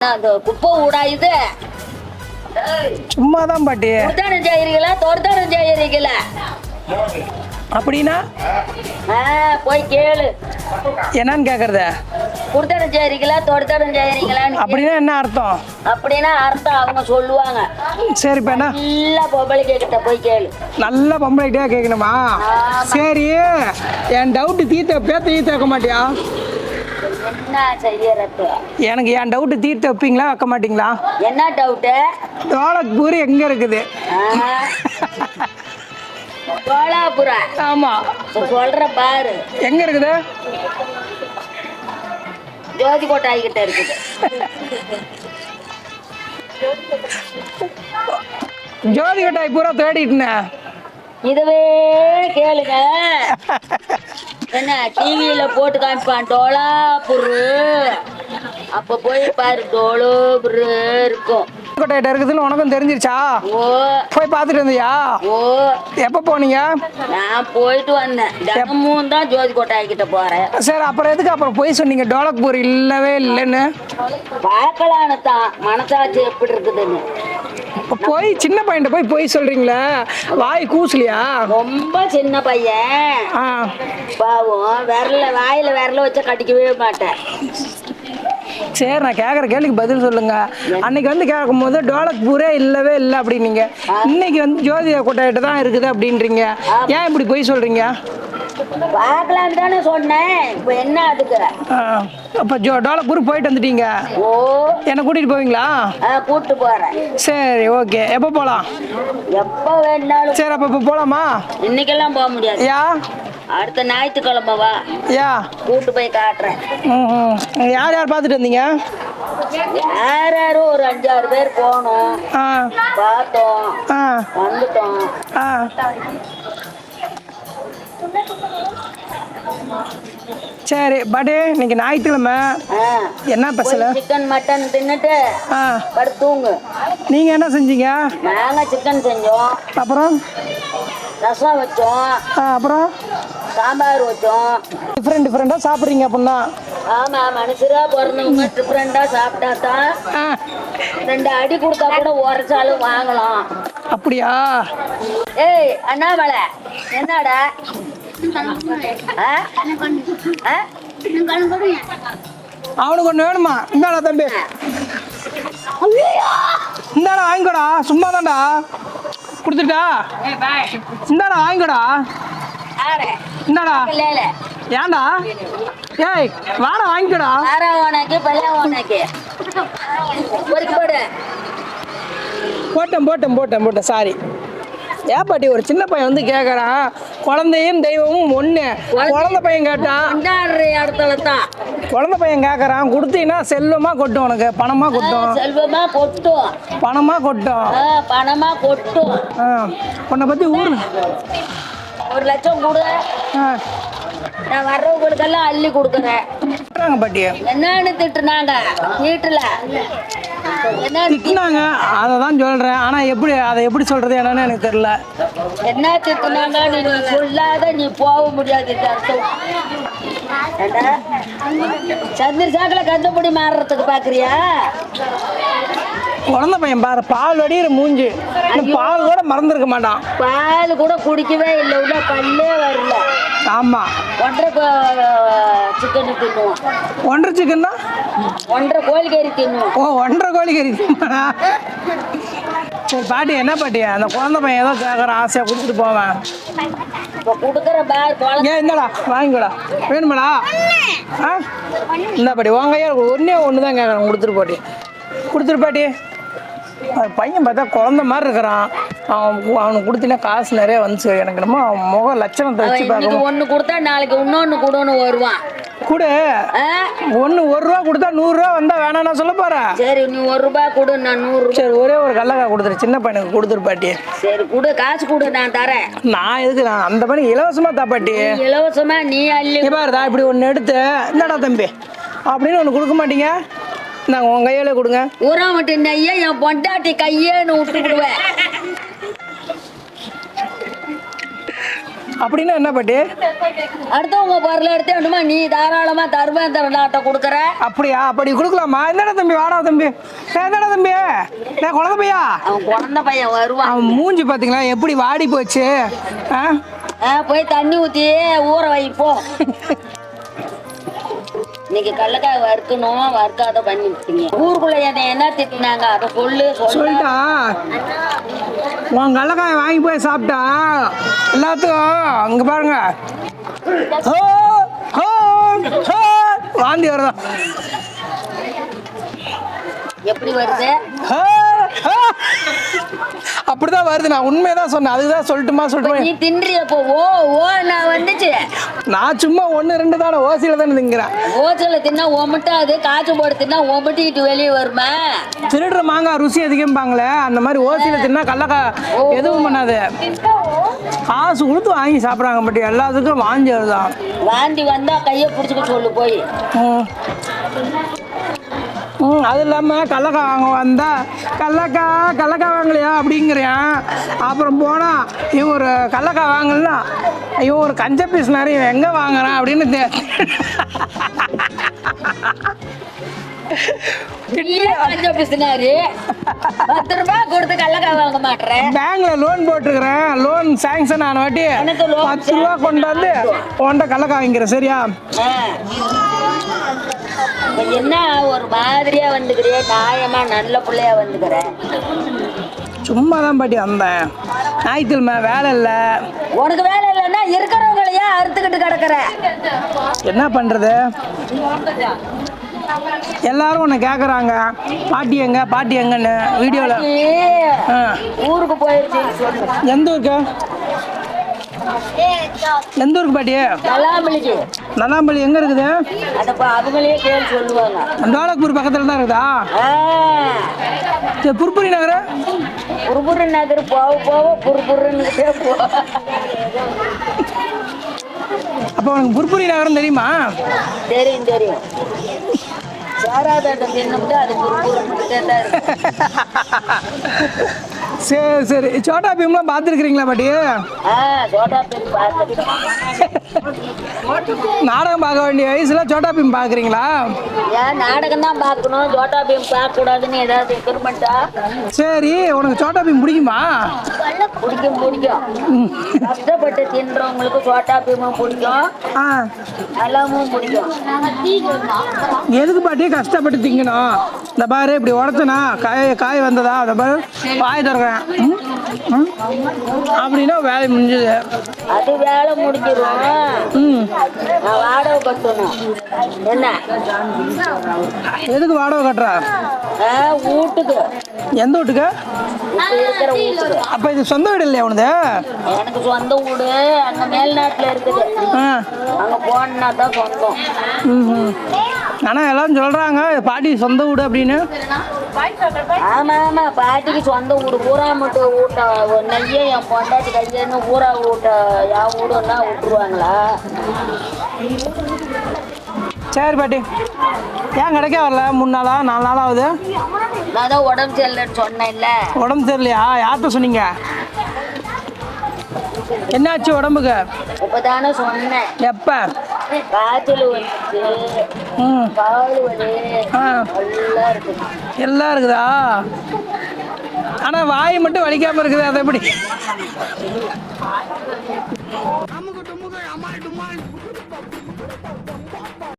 அந்த குப்பை ஊடா இது. சும்மா தான் பாட்டி. குடுத்தானம் செய்யறீங்களா தொடுத்தானம் செய்யறீங்களா அப்படின்னா போய் கேளு. என்னன்னு கேட்குறது குடுத்தானம் செய்யறீங்களா தொடுத்தானம் செய்யறீங்களான்னு அப்படின்னா என்ன அர்த்தம்? அப்படின்னா அர்த்தம் அவங்க சொல்லுவாங்க. சரி இப்போ என்ன? நல்லா பொம்பளைங்க கிட்ட போய் கேளு. நல்ல பொம்பளைகிட்டே கேட்கணுமா சரி என் டவுட்டு தீர்த்த பேத்த தீர்த்த வைக்க மாட்டியா? எனக்கு என் டவுட்டு தீர்த்து வைப்பீங்களா வைக்க மாட்டீங்களா? என்ன டவுட்டு தோலக்பூர் எங்கே இருக்குது? சோலாபுரம் இப்ப சொல்ற பாரு. எங்கே இருக்குது? ஜோதி கோட்டாய் கிட்ட இருக்குது. ஜோதி கட்டாய் பூரா தேடிட்டேன். இதுவே கேளுங்க. என்ன டிவியில போட்டு காமிப்பான். டோலாபுரு அப்ப போய் பாரு டோலோபுரு இருக்கும். கோட்டையிட்ட இருக்குதுன்னு உனக்கும் தெரிஞ்சிருச்சா? ஓ. போய் பார்த்துட்டு வந்தியா? ஓ. எப்போ போனீங்க? நான் போயிட்டு வந்தேன். தினமும் தான் ஜோதி கோட்டாய் கிட்ட போறேன். சரி அப்புறம் எதுக்கு அப்புறம் போய் சொன்னீங்க? டோலக்பூர் இல்லவே இல்லைன்னு. பார்க்கலான்னு தான். மனசாட்சி எப்படி இருக்குதுன்னு. போய் சின்ன பையன்ட்ட போய் போய் சொல்றீங்களே? வாய் கூசலியா? ரொம்ப சின்ன பையன். ஆ. பாவம் விரல வாயில விரல வச்சா கடிக்கவே மாட்டேன். சரி நான் கேட்குற கேள்விக்கு பதில் சொல்லுங்க. அன்னைக்கு வந்து கேட்கும் போது டோலக்பூரே இல்லவே இல்லை அப்படின்னீங்க. இன்னைக்கு வந்து ஜோதி கொட்டாயிட்ட தான் இருக்குது அப்படின்றீங்க. ஏன் இப்படி போய் சொல்றீங்க? பார்க்கலான்னு தானே சொன்னேன். இப்போ என்ன அதுக்கு அப்போ ஜோ டோலக்பூர் போயிட்டு வந்துட்டீங்க. ஓ. என்னை கூட்டிகிட்டு போவீங்களா? கூட்டு போறேன். சரி ஓகே. எப்போ போகலாம் எப்போ வேணாலும். சரி அப்போ இப்போ போகலாமா இன்னைக்கெல்லாம் போக முடியாது. யா? அடுத்த ஞாயிற்றுக்கிழமை வா. யா. கூட்டு போய் காட்டுறேன். யார் யார் பார்த்துட்டு வந்தீங்க? யார் யாரும் ஒரு அஞ்சாறு பேர் போனோம். ஆ. பார்த்தோம். ஆ. வந்துட்டோம். ஆ. சரி பட்டு இன்னைக்கு ஞாயிற்றுக்கிழமை. என்ன ஸ்பெஷலு? சிக்கன் மட்டன் தின்னுட்டு படுத்து தூங்கு. நீங்கள் என்ன செஞ்சீங்க? நாங்கள் சிக்கன் செஞ்சோம். அப்புறம்? ரசம் வச்சோம். அப்புறம்? சாம்பார் வச்சோம் டிஃப்ரெண்ட் டிஃப்ரெண்ட்டாக சாப்பிட்றீங்க அப்படின்னா. ஆமா மனுஷரா பிறந்தவங்க டிஃப்ரெண்டா சாப்பிட்டா தான் ரெண்டு அடி கொடுத்தா கூட உரைச்சாலும் வாங்கலாம். அப்படியா? ஏய் அண்ணாமலை என்னடா? அவனுக்கு ஒன்று வேணுமா? இந்தாடா தம்பி. இந்தாடா வாங்கிக்கோடா. சும்மா தான்டா கொடுத்துட்டா இந்தாடா வாங்கிக்கோடா. இல்ல. ஏன்டா? ஏய் வாடா வாங்கிக்கோடா. ஆறா உனக்கு உனக்கு போட்டேன் போட்டேன் போட்டேன் போட்டேன் சாரி ஏன் பாட்டி ஒரு சின்ன பையன் வந்து கேட்குறான் குழந்தையும் தெய்வமும் ஒன்று குழந்தை பையன் கேட்டான் இடத்துல தான். குழந்தை பையன் கேட்குறான் கொடுத்தீங்கன்னா செல்வமாக கொட்டும் உனக்கு. பணமாக கொட்டும். செல்வமா கொட்டும். பணமாக கொட்டும். ஆ, பணமா கொட்டும். உன்னை பற்றி ஊர் ஒரு லட்சம் கொடு. ஆ. நான் வர்றவங்களுக்கெல்லாம் அள்ளி கொடுக்குறேன். திட்டுறாங்க பாட்டி என்னன்னு திட்டுனாங்க. வீட்டுல என்ன திட்டினாங்க. அதை தான் சொல்கிறேன் ஆனால் எப்படி அதை எப்படி சொல்கிறது என்னன்னு எனக்கு தெரில என்ன திட்டுனாங்க நீ சொல்லாத நீ போக முடியாது? சந்திர சாக்கில் கந்தப்படி மாறுறதுக்கு பாக்குறியா? குழந்தை பையன் பாரு பால் வடிகிற மூஞ்சி. பால் கூட மறந்துருக்க மாட்டான். பால் கூட குடிக்கவே இல்லை உள்ள பல்லே வரல. ஆமாம் ஒன்றரை சிக்கன் தின்னுவோம். ஒன்றரை சிக்கன்னா? ஒன்றரை கோழிக்கறி தின்னுவோம். ஓ ஒன்றரை கோழி கறி திம்பானா? சரி பாட்டி என்ன பாட்டி? அந்த குழந்தை பையன் ஏதோ கேட்குறான் ஆசையாக கொடுத்துட்டு போவேன். இப்போ கொடுக்குற பார் குழந்தை ஏன் இந்தாடா வாங்கிக்கோடா. வேணுமாடா? ஆ? இந்த பாட்டி உன் கையால் ஒன்றே ஒன்று தான் கேட்குறேன் கொடுத்துட்டு பாட்டி. கொடுத்துட்டு பாட்டி. அது பையன் பார்த்தா குழந்த மாதிரி இருக்கிறான். அவன் அவனுக்கு கொடுத்தீங்கன்னா காசு நிறைய வந்துச்சு. எனக்கு என்னமோ அவன் முக லட்சணத்தை வச்சு பார்க்கணும். ஒண்ணு கொடுத்தா நாளைக்கு இன்னொன்னு கொடுன்னு வருவான். கொடு? ஒன்று ஒரு ரூபா கொடுத்தா நூறுரூவா வந்தால் வேணாம் நான் சொல்ல போகிறேன் சரி நீ ஒரு ரூபாய் கொடு நான் நூறு சரி ஒரே ஒரு கடலக்காய் கொடுத்துரு. சின்ன பையனுக்கு கொடுத்துரு பாட்டி. சரி கொடு. காசு கொடு நான் தரேன். நான் எதுக்கு நான் அந்த பையன் இலவசமாக தா பாட்டி. நீ இலவசமா நீ அள்ளி பாருடா இப்படி ஒன்று எடுத்து என்னடா தம்பி. அப்படின்னு ஒன்று கொடுக்க மாட்டீங்க. நாங்கள் உங்கள் கையில கொடுங்க. உரம் விட்டு நெய்ய என் பொண்டாட்டி கையேன்னு விட்டு விடுவேன் அப்படின்னா என்ன பாட்டி? அடுத்தவங்க பொருளை எடுத்து வேணுமா நீ தாராளமா தர்மேந்திர நாட்டை கொடுக்குற. அப்படியா? அப்படி கொடுக்கலாமா? என்னடா தம்பி வாடா தம்பி. என்னடா தம்பி. ஏ குழந்தை பையா? அவன் குழந்தை பையன் வருவான். அவன் மூஞ்சி பார்த்தீங்களா எப்படி வாடி போச்சு? போய் தண்ணி ஊத்தி ஊற வைப்போம். இன்னைக்கு கடலக்காய் வறுக்கணும் வறுக்காத பண்ணி விட்டீங்க ஊருக்குள்ள என்னை என்ன திட்டினாங்க? அதை சொல்லு சொல்லு. சொல்லிட்டா? உன் கடலக்காய் வாங்கி போய் சாப்பிட்டா? எல்லாத்துக்கும் அங்கே பாருங்க. ஹோ, ஹோ, ஹோ, வாந்தி வருதான் எப்படி வருது. அப்படிதான் வருது. நான் உண்மையதான் சொன்னேன். அதுதான் சொல்லட்டுமா சொல்லட்டுமா நீ தின்றிய போ. ஓ ஓ நான் வந்துச்சு. நான் சும்மா ஒன்று ரெண்டு தானே ஓசியில் தானே திங்கிறேன். ஓச்சல தின்னா ஒமட்டாது காய்ச்சி போட்டு தின்னா ஒமட்டிக்கிட்டு வெளியே வருமா. திருடுற மாங்காய் ருசி அதிகம்பாங்களே அந்த மாதிரி ஓசியில் தின்னா கடலக்காய் எதுவும் பண்ணாது. காசு கொடுத்து வாங்கி சாப்பிட்றாங்க பட் எல்லாத்துக்கும் வாங்கி வருதான் வாந்தி வந்தா கையை பிடிச்சிக்க சொல்லு போய். ம் அது இல்லாமல் கடலக்கா வாங்க வந்தா கடலக்கா கடலக்கா வாங்கலையா? அப்படிங்கிறேன் அப்புறம் போனால் இவன் ஒரு வாங்கலாம் இவன் ஒரு கஞ்ச பீஸ் நிறைய இவன் எங்கே வாங்குறான் அப்படின்னு பேங்க்ல லோன் போட்டிருக்கிறேன். லோன் சாங்ஷன் ஆன வாட்டி பத்து ரூபா கொண்டு வந்து உன்கிட்ட கடலக்காய் வாங்கிக்கிறேன் சரியா? என்ன ஒரு மாதிரியா வந்துக்கிறிய நியாயமா நல்ல பிள்ளையா வந்துக்கிறேன். சும்மா தான் பாட்டி வந்தேன். ஞாயிற்றுக்கிழமை வேலை இல்லை. உனக்கு வேலை இருக்கிறவங்களையே அறுத்துக்கிட்டு கிடக்குற? என்ன பண்ணுறது எல்லாரும் உன்னை கேட்குறாங்க பாட்டி எங்க? பாட்டி எங்கன்னு வீடியோவில் ஊருக்கு சொல்லு எந்த ஊருக்கு? எந்த ஊருக்கு பாட்டி? நல்லாம்பள்ளி எங்கே இருக்குது? டோலக்பூர் பக்கத்தில் தான் இருக்குதா? சரி புர்புரி நகர். புறுபுறு நகர் போக போக புறுபுறுன்னுக்கிட்டே போ. அப்போ உனக்கு புர்புரி நகரம் தெரியுமா? தெரியும் தெரியும். சரி சரி. சோட்டா பீம்லாம் பார்த்துருக்குறீங்களா பாட்டி? நாடகம் பார்க்க வேண்டிய வயசுல சோட்டா பீம் பார்க்குறீங்களா? நாடகம் தான் பார்க்கணும். சோட்டா பீம் பார்க்க கூடாதுன்னு ஏதாவது எக்ஸ்பெரிமெண்ட்டா சரி உனக்கு சோட்டா பீம் பிடிக்குமா? பிடிக்கும் பிடிக்கும். கஷ்டப்பட்டு தின்றவங்களுக்கு சோட்டா பீமும் பிடிக்கும். நல்லாவும் பிடிக்கும். எதுக்கு பாட்டி? கஷ்டப்பட்டு திங்கணும் இந்த பாரு இப்படி உடச்சனா காய் காய் வந்ததா? அந்த பாரு வாய் திறக்கிறேன். அப்படின்னா வேலை முடிஞ்சது. அது வேலை முடிஞ்சிரும். ம். நான் வாடகை கட்டணும். என்ன? எதுக்கு வாடகை கட்டுற? வீட்டுக்கு எந்த வீட்டுக்கு அப்போ இது சொந்த வீடு இல்லையா உனது? எனக்கு சொந்த வீடு அங்க மேல்நாட்டுல இருக்குது. அங்க போனா தான் சொந்தம். ம் ஆனால் எல்லாரும் சொல்கிறாங்க பாட்டி சொந்த வீடு அப்படின்னு. ஆமா ஆமா. பாட்டிக்கு சொந்த வீடு ஊரா மட்டும் வீட்ட நெய்ய என் பொண்டாட்டி கையன்னு ஊரா வீட்ட என் வீடுன்னா விட்டுருவாங்களா சரி பாட்டி. ஏன் கிடைக்க வரல? மூணு நாளா? நாலு நாள் ஆகுது நான் தான் உடம்பு சரியில்லைன்னு சொன்னேன்ல. உடம்பு சரியில்லையா? யார்கிட்ட சொன்னீங்க? என்னாச்சு உடம்புக்கு? இப்பதானே சொன்னேன். எப்போ? காய்ச்சல் எல்லாம் இருக்குது எல்லாம் இருக்குதா? ஆனால் வாய் மட்டும் வலிக்காமல் இருக்குது. அதை எப்படி?